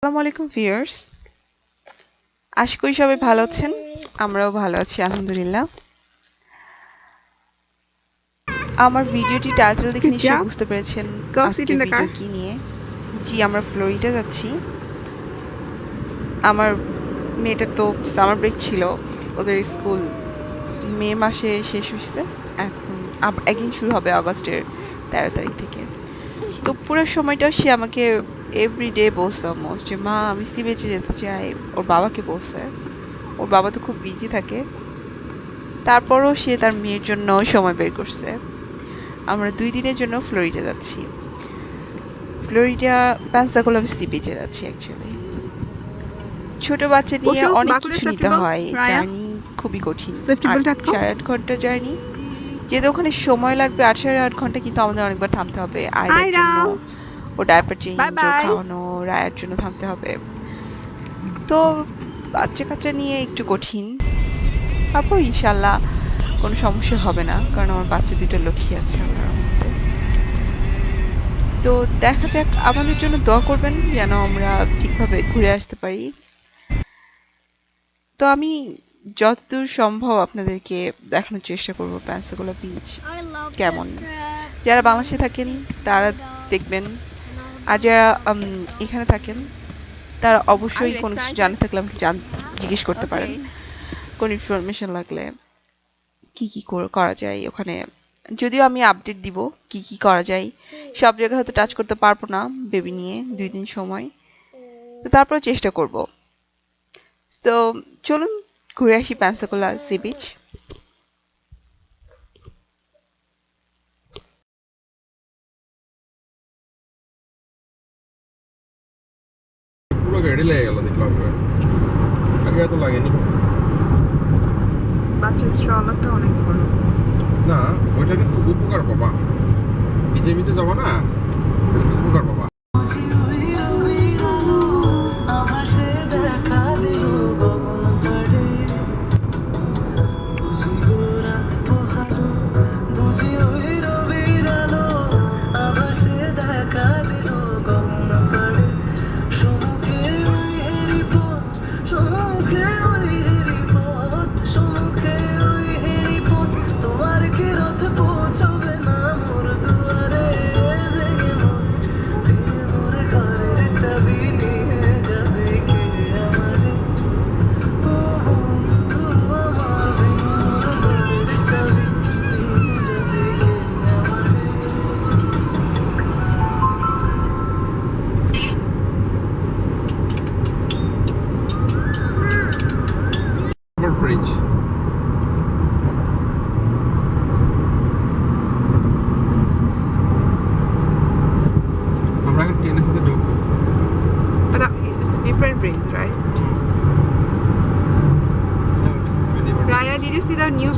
আসসালামু আলাইকুম ভিউয়ার্স আশা করি সবাই ভালো আছেন। আমরাও ভালো আছি আলহামদুলিল্লাহ। আমার ভিডিওটি টাইটেল দেখে নিশ্চয়ই বুঝতে পেরেছেন কি নিয়ে। জি আমরা ফ্লোরিডা যাচ্ছি। আমার মেয়েটার তো সামার ব্রেক ছিল ওদের স্কুল মে মাসে শেষ হয়েছে। এখন একদিন শুরু হবে আগস্টের তেরো তারিখ থেকে। তো পুরো সময়টা সে আমাকে এভরিডে বলছে অলমোস্ট যে মা আমি সি বিচে যেতে চাই। ওর বাবাকে বলছে ওর বাবা তো খুব বিজি থাকে। তারপরও সে তার মেয়ের জন্য সময় বের করছে। আমরা দুই দিনের জন্য ফ্লোরিডা যাচ্ছি। ফ্লোরিডা প্যান্সাকোলাম সি বিচে যাচ্ছি অ্যাকচুয়ালি ছোট বাচ্চা নিয়ে অনেক কিছু নিতে হয়। জার্নি খুবই কঠিন। সাড়ে আট ঘণ্টা জার্নি। যেহেতু ওখানে সময় লাগবে আট সাড়ে আট ঘণ্টা কিন্তু আমাদের অনেকবার থামতে হবে। আয়রা। জন্য ও ডায়াপার চেঞ্জ খাওয়ানো রায়ার জন্য থামতে হবে। তো বাচ্চা কাচ্চা নিয়ে একটু কঠিন। তারপর ইনশাল্লাহ কোনো সমস্যা হবে না কারণ আমার বাচ্চা দুটো লক্ষ্মী আছে আমার। মধ্যে তো দেখা যাক আমাদের জন্য দোয়া করবেন যেন আমরা ঠিকভাবে ঘুরে আসতে পারি। তো আমি যতদূর সম্ভব আপনাদেরকে দেখানোর চেষ্টা করব প্যান্সাগোলা বিচ কেমন। যারা বাংলাদেশে থাকেন তারা দেখবেন আর যারা এখানে থাকেন তারা অবশ্যই কোনো কিছু? জানা থাকলে আমাকে জান- জিজ্ঞেস করতে পারেন. কোনো ইনফরমেশন লাগলে কি কি কর- করা যায় ওখানে। যদিও আমি আপডেট দিব কি কি করা যায়। সব জায়গায় হয়তো টাচ করতে পারব না বেবি নিয়ে দুই দিন সময়। তো তারপর চেষ্টা করব। তো চলুন ঘুরে আসি প্যান্সাকোলা সি বিচ পুরো গাড়ি লেগে গেল দেখলাম। আগে এত লাগেনি বাচ্চার স্ট্রলারটা অনেক বড় না ওইটা কিন্তু উপকার পাবা নিচে নিচে যাব না উপকার পাবা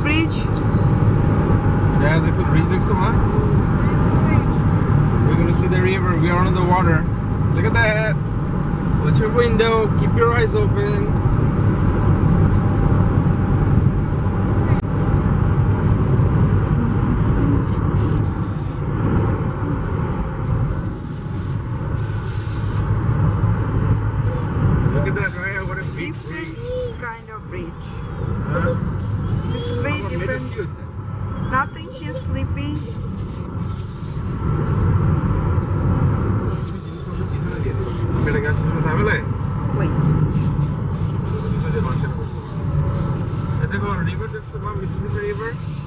see the new bridge? Yeah, দেখছো ব্রিজ দেখছো মা We're gonna see the river. We are on the water. Look at that. Watch your window. Keep your eyes open. Someone misses a neighbor.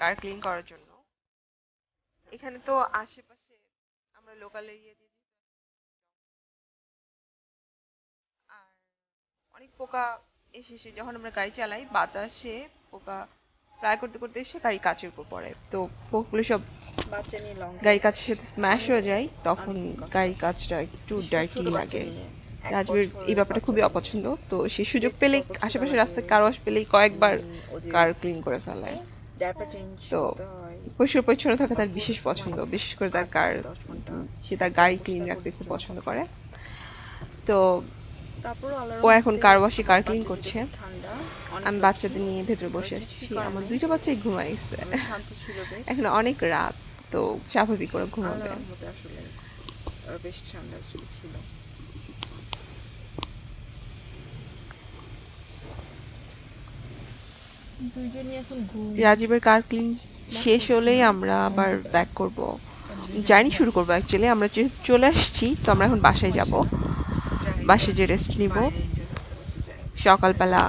Car clean করার জন্য। এখানে তো আশেপাশে আমরা local area দিয়ে আর অনেক পোকা এসে এসে যখন আমরা গাড়ি চালাই বাতাসে পোকা ফ্রাই করতে করতে এসে গাড়ি কাচের উপর পড়ে। তো পোকগুলো সব গাড়ি কাচের সাথে স্ম্যাশ হয়ে যায় তখন গাড়ি কাজটা একটু ডার্টি লাগে। রাজবীর এই ব্যাপারটা খুবই অপছন্দ। তো সে সুযোগ পেলেই আশেপাশে রাস্তায় কার ওয়াশ পেলেই কয়েকবার কার ক্লিন করে ফেলে। ডায়াপার চেঞ্জ তো পরিষ্কার পরিচ্ছন্ন থাকা তার বিশেষ পছন্দ। বিশেষ করে তার কার সে তার গাড়ি ক্লিন রাখতে খুব পছন্দ করে। তো ও এখন কার ওয়াশে কার ক্লিন করছে। আমি বাচ্চাদের নিয়ে ভেতরে বসে আসছি। আমার দুইটা বাচ্চাই ঘুমাইছে। এখন অনেক রাত তো স্বাভাবিক করে ঘুমাবে। আসলে বেশ ঠান্ডা ছিল। রাজীবের কার ক্লিন শেষ হলেই আমরা আবার ব্যাক করব। জার্নি শুরু করব অ্যাকচুয়ালি আমরা যেহেতু চলে আসছি, তো আমরা এখন বাসায় যাব। বাসায় যে রেস্ট নিব। সকালবেলা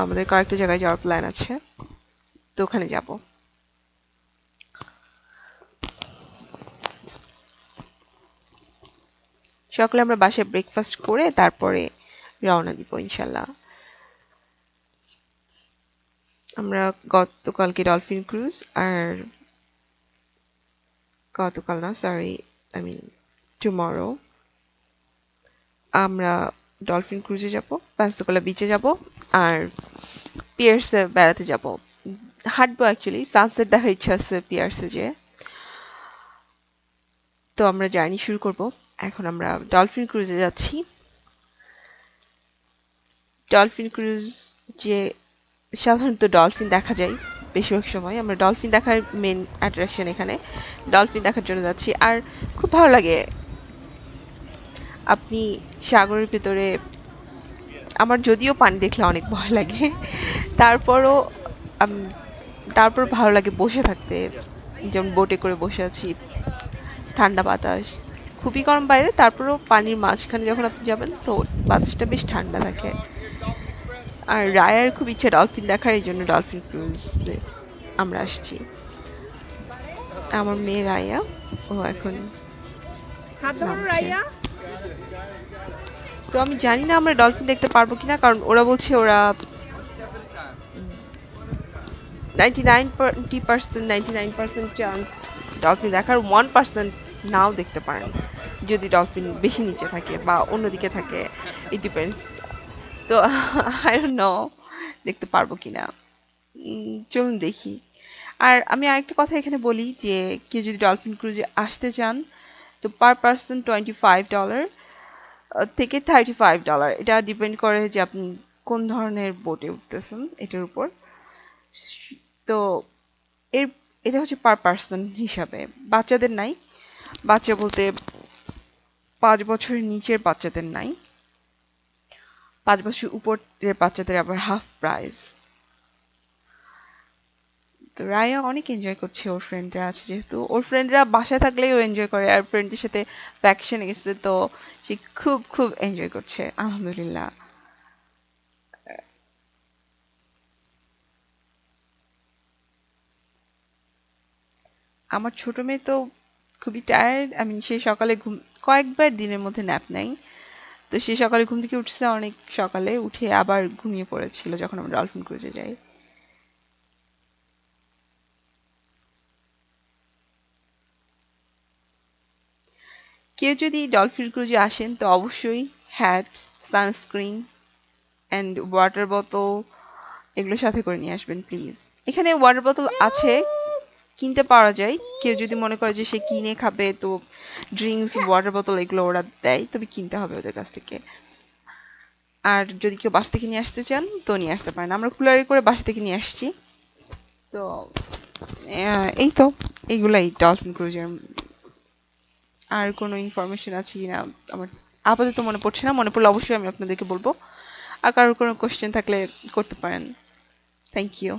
আমাদের কয়েকটা জায়গায় যাওয়ার প্ল্যান আছে, তো ওখানে যাব। সকালে আমরা বাসায় ব্রেকফাস্ট করে তারপরে রওনা দিব ইনশাল্লাহ। আমরা গতকালকে ডলফিন ক্রুজ আর গতকাল না সরি আই মিন টুমরো আমরা ডলফিন ক্রুজে যাব পাঁচতকলা বিচে যাব আর পিয়ার্সে বেড়াতে যাব। হাঁটবো অ্যাকচুয়ালি সানসেট দেখার ইচ্ছা আছে পিয়ার্সে যে তো আমরা জার্নি শুরু করব। এখন আমরা ডলফিন ক্রুজে যাচ্ছি। ডলফিন ক্রুজ যে সাধারণত ডলফিন দেখা যায় বেশিরভাগ সময়। আমরা ডলফিন দেখার মেন অ্যাট্রাকশন এখানে। ডলফিন দেখার জন্য যাচ্ছি। আর খুব ভালো লাগে আপনি সাগরের ভিতরে, আমার যদিও পানি দেখলে অনেক ভয় লাগে। তারপরও তারপর ভালো লাগে বসে থাকতে। যেমন বোটে করে বসে আছি, ঠান্ডা বাতাস। খুবই গরম বাইরে, তারপরেও পানির মাঝখানে যখন আপনি যাবেন তো বাতাসটা বেশ ঠান্ডা থাকে। আর রায়ার খুব ইচ্ছে ডলফিন দেখার এই জন্য ডলফিন ক্রুজে আমরা আসছি। আমার মেয়ে রায়া ও এখন তো আমি জানি না আমরা ডলফিন দেখতে পারব কিনা কারণ ওরা বলছে ওরা ninety nine percent ninety nine percent chance dolphin দেখার ওয়ান পার্সেন্ট নাও দেখতে পারেন। যদি ডলফিন বেশি নিচে থাকে বা অন্যদিকে থাকে ইট ডিপেন্ডস তো আই ডোন্ট নো দেখতে পারব কিনা। উম, চলুন দেখি। আর আমি আরেকটা কথা এখানে বলি যে কেউ যদি ডলফিন ক্রুজে আসতে চান তো per person twenty five dollar থেকে থার্টি ফাইভ ডলার এটা ডিপেন্ড করে যে আপনি কোন ধরনের বোটে উঠতেছেন এটার উপর। তো এর এটা হচ্ছে পার পার্সন হিসাবে। বাচ্চাদের নাই। বাচ্চা বলতে পাঁচ বছরের নিচের বাচ্চাদের নাই। পাঁচ বছর উপরের বাচ্চাদের আবার হাফ প্রাইস তো রায়া অনেক এনজয় করছে ওর ফ্রেন্ডরা আছে যেহেতু। ওর ফ্রেন্ডরা বাসায় থাকলেই ও এনজয় করে আর ফ্রেন্ডদের সাথে ভ্যাকেশনে গেছে তো সে খুব খুব এনজয় করছে, আলহামদুলিল্লাহ। আমার ছোট মেয়ে তো খুবই টায়ার্ড আমি সেই সকালে ঘুম, কয়েকবার দিনের মধ্যে ন্যাপ নেই তো সে সকালে ঘুম থেকে উঠছে, অনেক সকালে উঠে আবার ঘুমিয়ে পড়েছিল যখন আমরা ডলফিন ক্রুজে যাই। কেউ যদি ডলফিন ক্রুজে আসেন, তো অবশ্যই হ্যাট সানস্ক্রিন অ্যান্ড ওয়াটার বোতল এগুলো সাথে করে নিয়ে আসবেন প্লিজ এখানে ওয়াটার বোতল আছে। কিনতে পাওয়া যায়। কেউ যদি মনে করে যে সে কিনে খাবে, তো ড্রিঙ্কস ওয়াটার বোতল এগুলো ওরা দেয়, তবে কিনতে হবে ওদের কাছ থেকে। আর যদি কেউ বাস থেকে নিয়ে আসতে চান, তো নিয়ে আসতে পারেন। আমরা কুলারে করে বাস থেকে নিয়ে আসছি। তো এই তো এইগুলাই ডলফিন ক্রুজের আর কোনো ইনফরমেশন আছে কিনা আমার আপাতত মনে পড়ছে না। মনে পড়লে অবশ্যই আমি আপনাদেরকে বলব। আর কারোর কোনো কোশ্চেন থাকলে করতে পারেন। Thank you